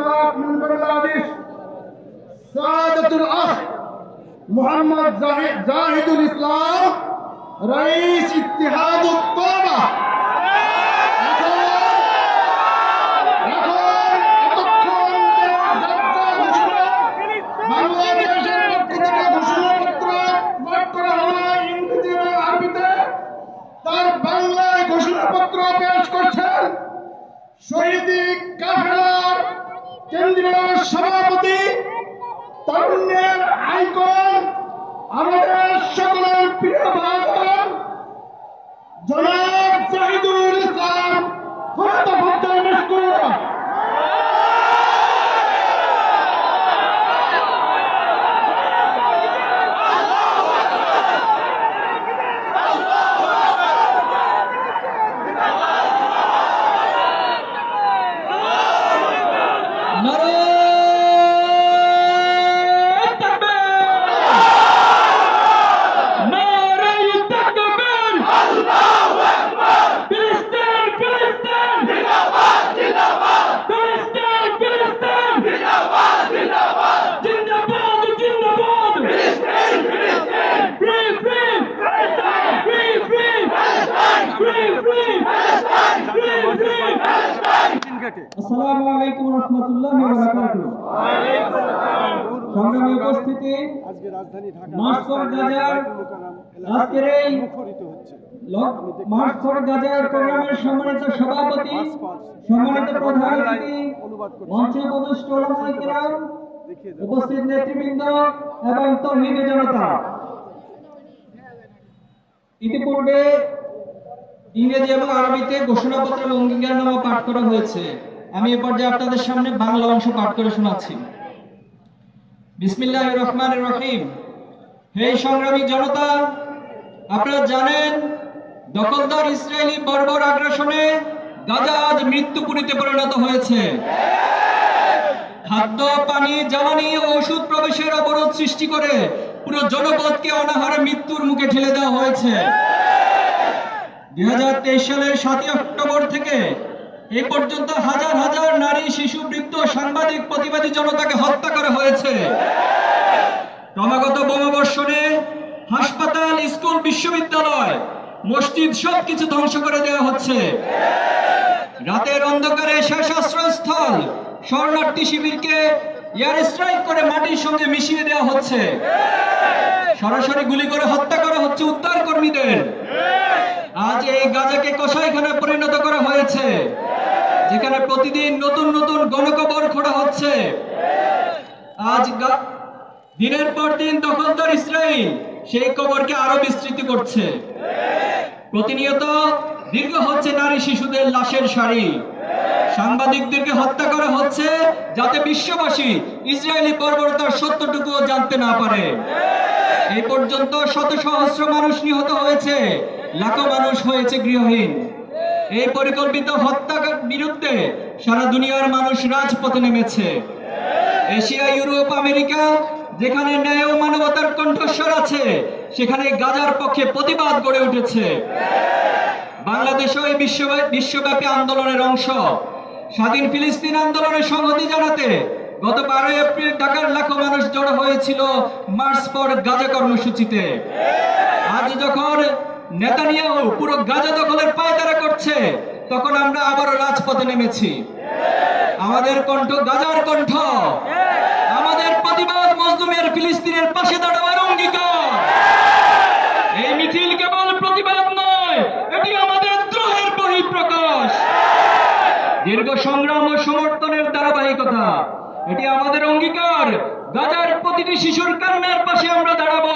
الميثاق من بنغلاديش سعادة الأخ محمد زاهد زاهد الإسلام رئيس اتحاد الطلبة বাংলাদেশের পক্ষ থেকে ঘোষণাপত্র পাঠ করা হলো ইংরেজি এবং আরবিতে তার বাংলায় ঘোষণাপত্র পেশ করছেন শহীদি কাফেলার কেন্দ্রীয় সভাপতি তরুণের আইকন আমাদের সকলের প্রিয় ভাষণ জনাব জাহিদুল ইসলাম ফতফদ্দাল মশকুরা নারায়ণ তাকবীর নারায়ণ তাকবীর আল্লাহু আকবার ফিলিস্তিন ফিলিস্তিন জিন্দাবাদ জিন্দাবাদ ফিলিস্তিন ফিলিস্তিন জিন্দাবাদ জিন্দাবাদ জিন্দাবাদ জিন্দাবাদ ফিলিস্তিন ফিলিস্তিন ফ্রি ফ্রি ফিলিস্তিন ফ্রি ফ্রি ফিলিস্তিন ফ্রি ফ্রি ফিলিস্তিন ফ্রি ফ্রি ফিলিস্তিন আসসালামু আলাইকুম রহমতুল্লাহ সংগ্রামী উপস্থিতি আজকে রাজধানী ঢাকা মার্চ গাজার আজকের এই মুখরিত হচ্ছে। লক- গাজার প্রোগ্রামের সম্মানিত সভাপতি সম্মানিত প্রধান অতিথি মঞ্চে উপবিষ্ট ওলামায়ে কেরাম উপস্থিত নেতৃবৃন্দ এবং তৌহিদি জনতা। ইতিপূর্বে ইংরেজি এবং আরবিতে ঘোষণাপত্র এবং অঙ্গীকারনামা পাঠ করা হয়েছে। আমি এ পর্যায়ে আপনাদের সামনে বাংলা অংশ পাঠ করে শোনাচ্ছি। বিসমিল্লাহ রহমান রহিম। হে সংগ্রামী জনতা, আপনারা জানেন, দখলদার ইসরায়েলি বর্বর আগ্রাসনে গাজা আজ মৃত্যুপুরীতে পরিণত হয়েছে। খাদ্য, পানি, জ্বালানি ওষুধ প্রবেশের অবরোধ সৃষ্টি করে পুরো জনপদকে অনাহারে মৃত্যুর মুখে ঠেলে দেওয়া হয়েছে। দুই হাজার তেইশ সালের সাতই অক্টোবর থেকে এ পর্যন্ত হাজার হাজার নারী, শিশু, বৃদ্ধ, সাংবাদিক, প্রতিবাদী জনতাকে হত্যা করা হয়েছে। ক্রমাগত বোমাবর্ষণে হাসপাতাল, স্কুল, বিশ্ববিদ্যালয়, মসজিদ সবকিছু ধ্বংস করে দেওয়া হচ্ছে। রাতের অন্ধকারে শেষ আশ্রয়স্থল শরণার্থী শিবিরকে এয়ার স্ট্রাইক করে মাটির সঙ্গে মিশিয়ে দেওয়া হচ্ছে। সরাসরি গুলি করে হত্যা করা হচ্ছে উদ্ধার কর্মীদের আজ এই গাজাকে কসাইখানে পরিণত করা হয়েছে। যেখানে প্রতিদিন নতুন নতুন গণকবর খোঁড়া হচ্ছে। আজ দিনের পর দিন দখলদার ইসরায়েল সেই কবরকে আরও বিস্তৃত করছে। প্রতিনিয়ত দীর্ঘ হচ্ছে নারী শিশুদের লাশের সারি। সাংবাদিকদেরকে হত্যা করা হচ্ছে যাতে বিশ্ববাসী ইসরায়েলি বর্বরতার সত্যটুকুও জানতে না পারে। এই পর্যন্ত শত সহস্র মানুষ নিহত হয়েছে, লাখো মানুষ হয়েছে গৃহহীন। এই পরিকল্পিত হত্যার বিরুদ্ধে সারা দুনিয়ার মানুষ রাজপথে নেমেছে। এশিয়া, ইউরোপ, আমেরিকা, যেখানে ন্যায় ও মানবতার কণ্ঠস্বর আছে, সেখানে গাজার পক্ষে প্রতিবাদ গড়ে উঠেছে। বাংলাদেশও এই বিশ্ব বিশ্বব্যাপী আন্দোলনের অংশ। স্বাধীন ফিলিস্তিন আন্দোলনের সংহতি জানাতে গত বারোই এপ্রিল ঢাকার লাখো মানুষ জড়ো হয়েছিল মার্চ ফর গাজা কর্মসূচিতে। আজ যখন নেতানিয়াহু পুরো গাজা দখলের পায়তারা করছে। তখন আমরা আবারও রাজপথে নেমেছি। আমাদের কণ্ঠ গাজার কণ্ঠ। আমাদের প্রতিবাদ মজলুমের ফিলিস্তিনের পাশে দাঁড়াবার অঙ্গীকার। এই মিছিল কেবল প্রতিবাদ নয়, এটি আমাদের দ্রোহের বহিঃপ্রকাশ। দীর্ঘ সংগ্রাম ও সমর্থনের ধারাবাহিকতা, এটি আমাদের অঙ্গীকার। গাজার প্রতিটি শিশুর কান্নার পাশে আমরা দাঁড়াবো।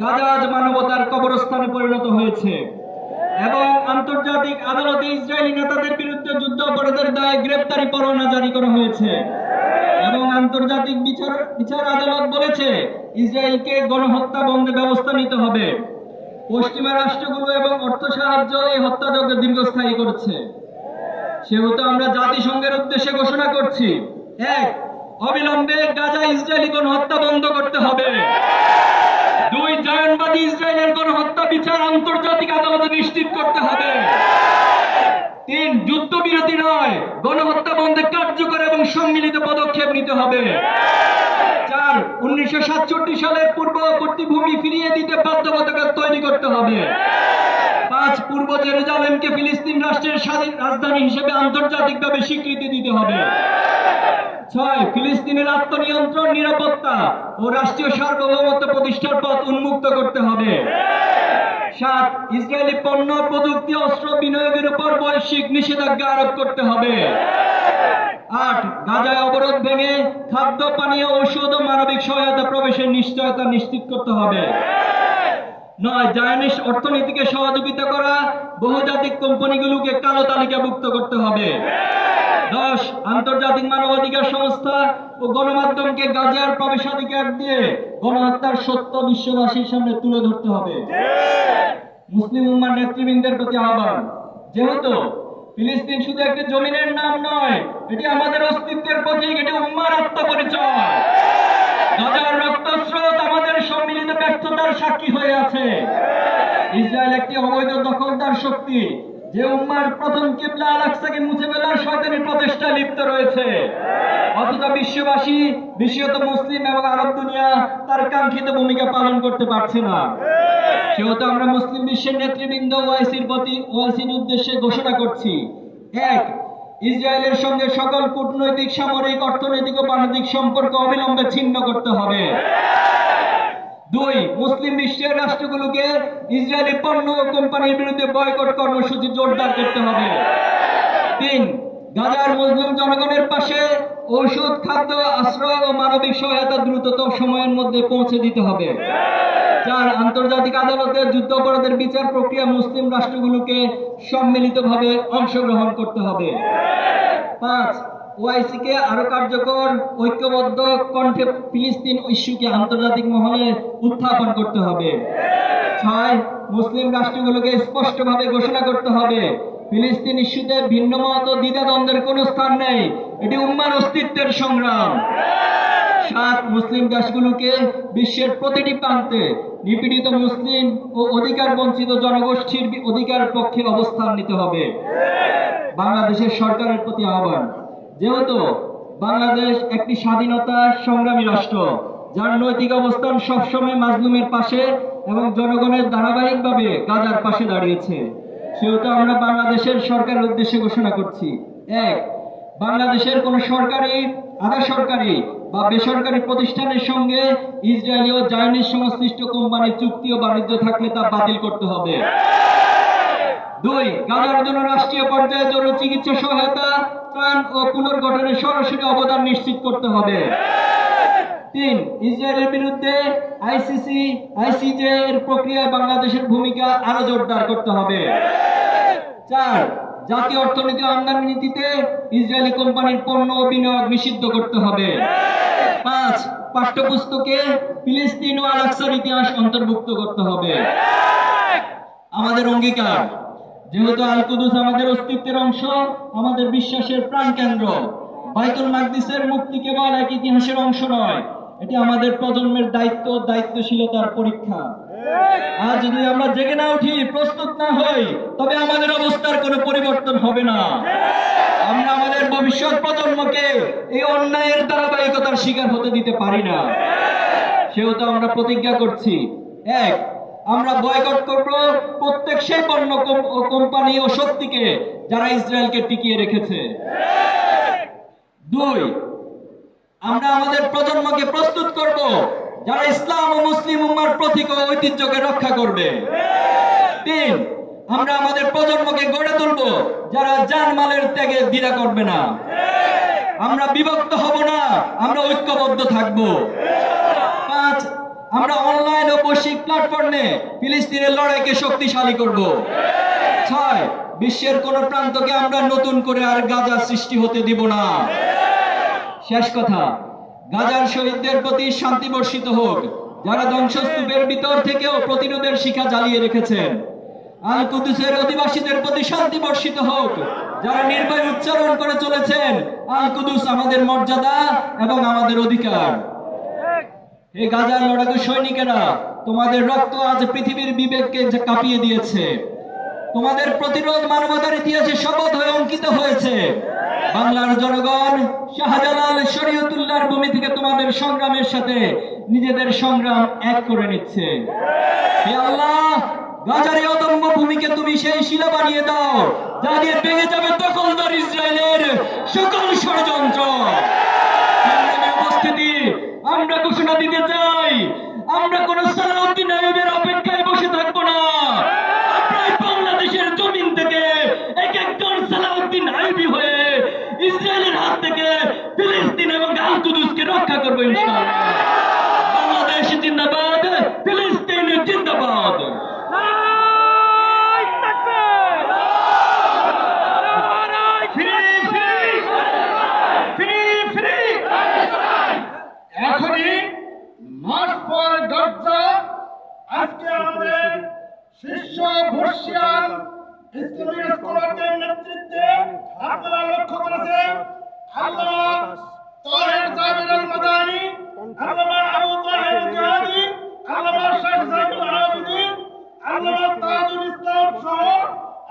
গাজা আজ মানবতার কবরস্থানে পরিণত হয়েছে। এবং আন্তর্জাতিক আদালতে ইসরায়েলি নেতাদের বিরুদ্ধে যুদ্ধ অপরাধের দায়ে গ্রেপ্তারি পরোয়ানা জারি করা হয়েছে। এবং আন্তর্জাতিক বিচার বিচার আদালত বলেছে, ইসরায়েলকে গণহত্যা বন্ধে ব্যবস্থা নিতে হবে। পশ্চিমা রাষ্ট্রগুলো এবং অর্থ সাহায্য এই হত্যাযজ্ঞ দীর্ঘস্থায়ী করছে। সেহেতু আমরা জাতিসংঘের উদ্দেশ্যে ঘোষণা করছি, এক, অবিলম্বে গাজা ইসরায়েলি গণহত্যা বন্ধ করতে হবে দুই জায়নবাদী ইসরায়েলের গণহত্যা বিচার আন্তর্জাতিক আদালতে নিশ্চিত করতে হবে। তিন, যুদ্ধবিরতি নয়, গণহত্যা বন্ধে কার্যকর এবং সম্মিলিত পদক্ষেপ নিতে হবে। চার, উনিশশো সাতষট্টি সালের পূর্ববর্তী ভূমি ফিরিয়ে দিতে বাধ্যবাধকতা তৈরি করতে হবে। পাঁচ, পূর্ব জেরুজালেমকে ফিলিস্তিন রাষ্ট্রের স্বাধীন রাজধানী হিসেবে আন্তর্জাতিকভাবে স্বীকৃতি দিতে হবে। ছয়, ফিলিস্তিনের আত্মনিয়ন্ত্রণ, নিরাপত্তা ও রাষ্ট্রীয় সার্বভৌমত্ব প্রতিষ্ঠার পথ উন্মুক্ত করতে হবে। সাত ইসরায়েলি পণ্য, প্রযুক্তি, অস্ত্র বিনিয়োগের উপর বৈশ্বিক নিষেধাজ্ঞা আরোপ করতে হবে। আট, গাজায় অবরোধ ভেঙে খাদ্য, পানীয়, ঔষধ ও মানবিক সহায়তা প্রবেশের নিশ্চয়তা নিশ্চিত করতে হবে। নয়, জায়নিস অর্থনীতিকে সহযোগিতা করা বহুজাতিক কোম্পানিগুলোকে কালো তালিকাভুক্ত করতে হবে। দশ আন্তর্জাতিক মানবাধিকার সংস্থা ও গণমাধ্যমকে গাজার প্রবেশাধিকার দিয়ে গণহত্যার সত্য বিশ্ববাসীর সামনে তুলে ধরতে হবে। মুসলিম উম্মার নেতৃবৃন্দের প্রতি আহ্বান। যেহেতু ফিলিস্তিন শুধু একটি জমিনের নাম নয়, এটি আমাদের অস্তিত্বের প্রতীক, এটি উম্মার আত্মপরিচয়। গাজার রক্তস্রোত আমাদের সম্মিলিত ব্যর্থতার সাক্ষী হয়ে আছে। ইসরায়েল একটি অবৈধ দখলদার শক্তি যে উম্মার প্রথম কিবলা আল আকসাকে মুছে ফেলার শয়তানি প্রচেষ্টায় লিপ্ত রয়েছে। অথচ বিশ্ববাসী বিশেষত মুসলিম এবং আরব দুনিয়া তার কাঙ্ক্ষিত ভূমিকা পালন করতে পারছে না। সেহেতু আমরা মুসলিম বিশ্বের নেতৃবৃন্দ ওআইসির প্রতি ওআইসির উদ্দেশ্যে ঘোষণা করছি। এক, ইসরায়েলের সঙ্গে সকল কূটনৈতিক, সামরিক, অর্থনৈতিক ও বাণিজ্যিক সম্পর্ক অবিলম্বে ছিন্ন করতে হবে। দুই, মুসলিম বিশ্বের রাষ্ট্রগুলোকে ইসরায়েলি পণ্য কোম্পানির বিরুদ্ধে বয়কট কর্মসূচি জোরদার করতে হবে। তিন, গাজার মুসলিম জনগণের পাশে ঔষধ, খাদ্য, আশ্রয় ও মানবিক সহায়তা দ্রুততম সময়ের মধ্যে পৌঁছে দিতে হবে। চার, আন্তর্জাতিক আদালতে যুদ্ধাপরাধের বিচার প্রক্রিয়া মুসলিম রাষ্ট্রগুলোকে সম্মিলিতভাবে অংশগ্রহণ করতে হবে। পাঁচ ওআইসি কে আরও কার্যকর, ঐক্যবদ্ধ কণ্ঠে ফিলিস্তিন ইস্যুকে আন্তর্জাতিক মহলে উত্থাপন করতে হবে। ছয়, মুসলিম রাষ্ট্রগুলোকে স্পষ্টভাবে ঘোষণা করতে হবে। ফিলিস্তিন ইস্যুতে ভিন্ন মত ও দ্বিধাদ্বন্দ্বের কোনো স্থান নেই। এটি উম্মার অস্তিত্বের সংগ্রাম। সাত, মুসলিম দেশগুলোকে বিশ্বের প্রতিটি প্রান্তে নিপীড়িত মুসলিম ও অধিকার বঞ্চিত জনগোষ্ঠীর অধিকার পক্ষে অবস্থান নিতে হবে। বাংলাদেশের সরকারের প্রতি আহ্বান। যেহেতু বাংলাদেশ একটি স্বাধীনতা সংগ্রামী রাষ্ট্র, যার নৈতিক অবস্থান সবসময় মাজলুমের পাশে এবং জনগণের ধারাবাহিকভাবে গাজার পাশে দাঁড়িয়েছে। সেহেতু আমরা বাংলাদেশের সরকারের উদ্দেশ্যে ঘোষণা করছি। এক, বাংলাদেশের কোন সরকারি, আধা সরকারি বা বেসরকারি প্রতিষ্ঠানের সঙ্গে ইসরায়েলি ও সংশ্লিষ্ট কোম্পানির চুক্তি ও বাণিজ্য থাকলে তা বাতিল করতে হবে। দুই গাজার জন্য রাষ্ট্রীয় পর্যায়ে জরুরি চিকিৎসা সহায়তা, ত্রাণ ও পুনর্গঠনে সরাসরি অবদান নিশ্চিত করতে হবে। তিন, ইসরায়েলের বিরুদ্ধে আইসিসি, আইসিজে এর প্রক্রিয়ায় বাংলাদেশের ভূমিকা আরও জোরদার করতে হবে। চার, জাতীয় অর্থনীতি আমদানি নীতিতে ইসরায়েলি কোম্পানির পণ্য ও বিনিয়োগ নিষিদ্ধ করতে হবে। পাঁচ, পাঠ্যপুস্তকে ফিলিস্তিন ও আল আকসার ইতিহাস অন্তর্ভুক্ত করতে হবে। আমাদের অঙ্গীকার যেহেতু আল কুদুস আমাদের অস্তিত্বের অংশ, আমাদের বিশ্বাসের প্রাণকেন্দ্র বাইতুল মাকদিসের মুক্তি কেবল এক ইতিহাসের অংশ নয়, এটি আমাদের প্রজন্মের দায়িত্ব, দায়িত্বশীলতার পরীক্ষা। আজ যদি আমরা জেগে না উঠি, প্রস্তুত না হই, তবে আমাদের অবস্থার কোনো পরিবর্তন হবে না। আমরা আমাদের ভবিষ্যৎ প্রজন্মকে এই অন্যায়ের ধারাবাহিকতার শিকার হতে দিতে পারি না। সেহেতু আমরা প্রতিজ্ঞা করছি, এক আমরা বয়কট করব প্রত্যেক সেই পণ্য কোম- কোম্পানি ও শক্তিকে যারা ইসরায়েলকে টিকিয়ে রেখেছে। দুই, আমরা আমাদের প্রজন্মকে প্রস্তুত করব যারা ইসলাম ও মুসলিম উম্মার প্রতীক ও ঐতিহ্যকে রক্ষা করবে। তিন, আমরা আমাদের প্রজন্মকে গড়ে তুলব যারা জানমালের ত্যাগে দ্বিধা করবে না। আমরা বিভক্ত হব না, আমরা ঐক্যবদ্ধ থাকব। আমরা অনলাইন ও বৈশ্বিক প্ল্যাটফর্মে ফিলিস্তিনের লড়াইকে শক্তিশালী করব। ছয়, বিশ্বের কোন প্রান্তকে আমরা নতুন করে আর গাজা সৃষ্টি হতে দিব না। শেষ কথা, গাজার শহীদদের প্রতি শান্তি বর্ষিত হোক, যারা ধ্বংসস্তূপের ভিতর থেকেও প্রতিরোধের শিখা জ্বালিয়ে রেখেছেন। আল কুদুসের অধিবাসীদের প্রতি শান্তি বর্ষিত হোক, যারা নির্ভয় উচ্চারণ করে চলেছেন আল কুদুস আমাদের মর্যাদা এবং আমাদের অধিকার। এই গাজার লড়াকু সৈনিকেরা, তোমাদের রক্ত আজ পৃথিবীর বিবেককে কাঁপিয়ে দিয়েছে। তোমাদের প্রতিরোধ মানবতার ইতিহাসে শপথ হয়ে অঙ্কিত হয়েছে। বাংলার জনগণ শাহজালাল শরীয়তুল্লাহর ভূমি থেকে তোমাদের সংগ্রামের সাথে নিজেদের সংগ্রাম এক করে নিচ্ছে। হে আল্লাহ, গাজার অদম্য ভূমিকে তুমি সেই শিলা বানিয়ে দাও, যা দিয়ে ভেঙে যাবে দখলদার ইসরায়েলের সকল ষড়যন্ত্র। উপস্থিতি আমরা ঘোষণা দিতে চাই, আমরা কোন সালাউদ্দিন আইবের অপেক্ষায় বসে থাকব না। বাংলাদেশের জমিন থেকে এক একজন সালাউদ্দিন আইবি হয়ে ইসরায়েলের হাত থেকে ফিলিস্তিন এবং আল রক্ষা করব ইনশাআল্লাহ বাংলাদেশ জিন্দাবাদ ফিলিস্তিন জিন্দাবাদ ফ্রি ফ্রি ফ্রি ফ্রি এখনই মাস পর গজ্জা আজকে আমাদের শীর্ষ বর্ষিয়ান ইসলামিক স্কলারদের নেতৃত্বে আপনারা লক্ষ্য করেছেন, আল্লাহ তাহের জাবির আল মাদানি আল্লামা আবু তাহের জাহাদি আল্লামা শেখ জাইদুল আবেদিন আল্লামা তাজুল ইসলাম সহ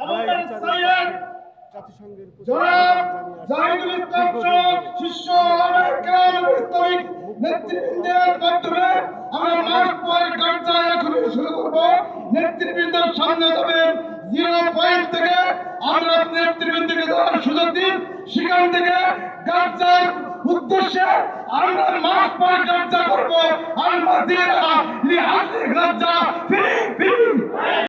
আমাদের সৈয়দ জনাব জাহিদুল। ইসলাম সহ শিষ্য ওলামায়ে কেরাম ইসলামিক নেতৃবৃন্দের মাধ্যমে আমরা মাস পর কার্যা এখনই শুরু করব নেতৃবৃন্দের সামনে যাবেন জিরো পয়েন্ট থেকে আমরা নেতৃবৃন্দকে যাওয়ার সুযোগ দিন। সেখান থেকে গাজার উদ্দেশ্যে আমরা মাস পর কার্যা করব। আর গাজা লিহাজি কার্যা